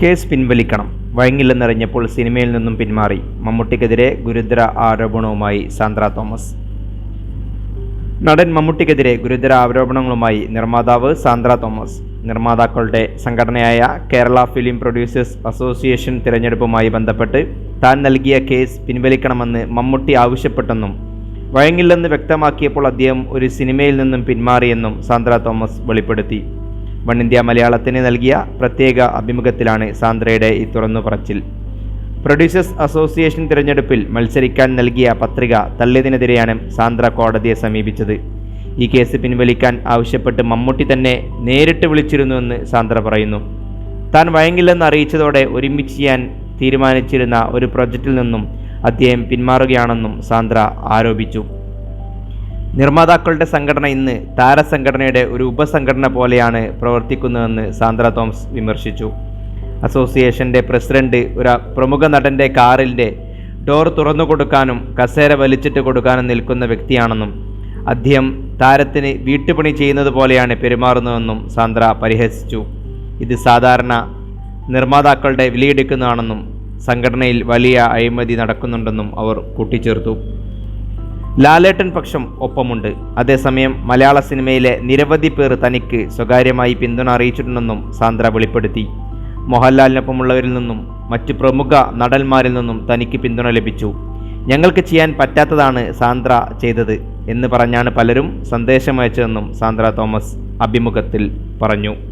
Case പിൻവലിക്കണം. വഴങ്ങില്ലെന്നറിഞ്ഞപ്പോൾ സിനിമയിൽ നിന്നും പിന്മാറി. മമ്മൂട്ടിക്കെതിരെ ഗുരുതര ആരോപണവുമായി സാന്ദ്ര തോമസ്. നടൻ മമ്മൂട്ടിക്കെതിരെ ഗുരുതര ആരോപണങ്ങളുമായി നിർമ്മാതാവ് സാന്ദ്ര തോമസ്. നിർമ്മാതാക്കളുടെ സംഘടനയായ കേരള ഫിലിം പ്രൊഡ്യൂസേഴ്സ് അസോസിയേഷൻ തിരഞ്ഞെടുപ്പുമായി ബന്ധപ്പെട്ട് താൻ നൽകിയ കേസ് പിൻവലിക്കണമെന്ന് മമ്മൂട്ടി ആവശ്യപ്പെട്ടെന്നും വഴങ്ങില്ലെന്ന് വ്യക്തമാക്കിയപ്പോൾ അദ്ദേഹം ഒരു സിനിമയിൽ നിന്നും പിന്മാറിയെന്നും സാന്ദ്ര തോമസ് വെളിപ്പെടുത്തി. വൺ ഇന്ത്യ മലയാളത്തിന് നൽകിയ പ്രത്യേക അഭിമുഖത്തിലാണ് സാന്ദ്രയുടെ ഈ തുറന്നു പറച്ചിൽ പ്രൊഡ്യൂസേഴ്സ് അസോസിയേഷൻ തിരഞ്ഞെടുപ്പിൽ മത്സരിക്കാൻ നൽകിയ പത്രിക തള്ളിയതിനെതിരെയാണ് സാന്ദ്ര കോടതിയെ സമീപിച്ചത്. ഈ കേസ് പിൻവലിക്കാൻ ആവശ്യപ്പെട്ട് മമ്മൂട്ടി തന്നെ നേരിട്ട് വിളിച്ചിരുന്നുവെന്ന് സാന്ദ്ര പറയുന്നു. താൻ വഴങ്ങില്ലെന്ന് അറിയിച്ചതോടെ ഒരുമിച്ച് ചെയ്യാൻ തീരുമാനിച്ചിരുന്ന ഒരു പ്രൊജക്റ്റിൽ നിന്നും അദ്ദേഹം പിന്മാറുകയാണെന്നും സാന്ദ്ര ആരോപിച്ചു. നിർമ്മാതാക്കളുടെ സംഘടന ഇന്ന് താരസംഘടനയുടെ ഒരു ഉപസംഘടന പോലെയാണ് പ്രവർത്തിക്കുന്നതെന്ന് സാന്ദ്ര തോംസ് വിമർശിച്ചു. അസോസിയേഷന്റെ പ്രസിഡന്റ് ഒരു പ്രമുഖ നടന്റെ കാറിന്റെ ഡോർ തുറന്നു കൊടുക്കാനും കസേര വലിച്ചിട്ട് കൊടുക്കാനും നിൽക്കുന്ന വ്യക്തിയാണെന്നും അദ്ദേഹം താരത്തിന് വീട്ടുപണി ചെയ്യുന്നത് പോലെയാണ് പെരുമാറുന്നതെന്നും സാന്ദ്ര പരിഹസിച്ചു. ഇത് സാധാരണ നിർമ്മാതാക്കളുടെ വിലയിടിക്കുന്നതാണെന്നും സംഘടനയിൽ വലിയ അഴിമതി നടക്കുന്നുണ്ടെന്നും അവർ കൂട്ടിച്ചേർത്തു. ലാലേട്ടൻ പക്ഷം ഒപ്പമുണ്ട്. അതേസമയം മലയാള സിനിമയിലെ നിരവധി പേർ തനിക്ക് സ്വകാര്യമായി പിന്തുണ അറിയിച്ചിട്ടുണ്ടെന്നും സാന്ദ്ര വെളിപ്പെടുത്തി. മോഹൻലാലിനൊപ്പമുള്ളവരിൽ നിന്നും മറ്റ് പ്രമുഖ നടന്മാരിൽ നിന്നും തനിക്ക് പിന്തുണ ലഭിച്ചു. ഞങ്ങൾക്ക് ചെയ്യാൻ പറ്റാത്തതാണ് സാന്ദ്ര ചെയ്തത് എന്ന് പറഞ്ഞാണ് പലരും സന്ദേശമയച്ചതെന്നും സാന്ദ്ര തോമസ് അഭിമുഖത്തിൽ പറഞ്ഞു.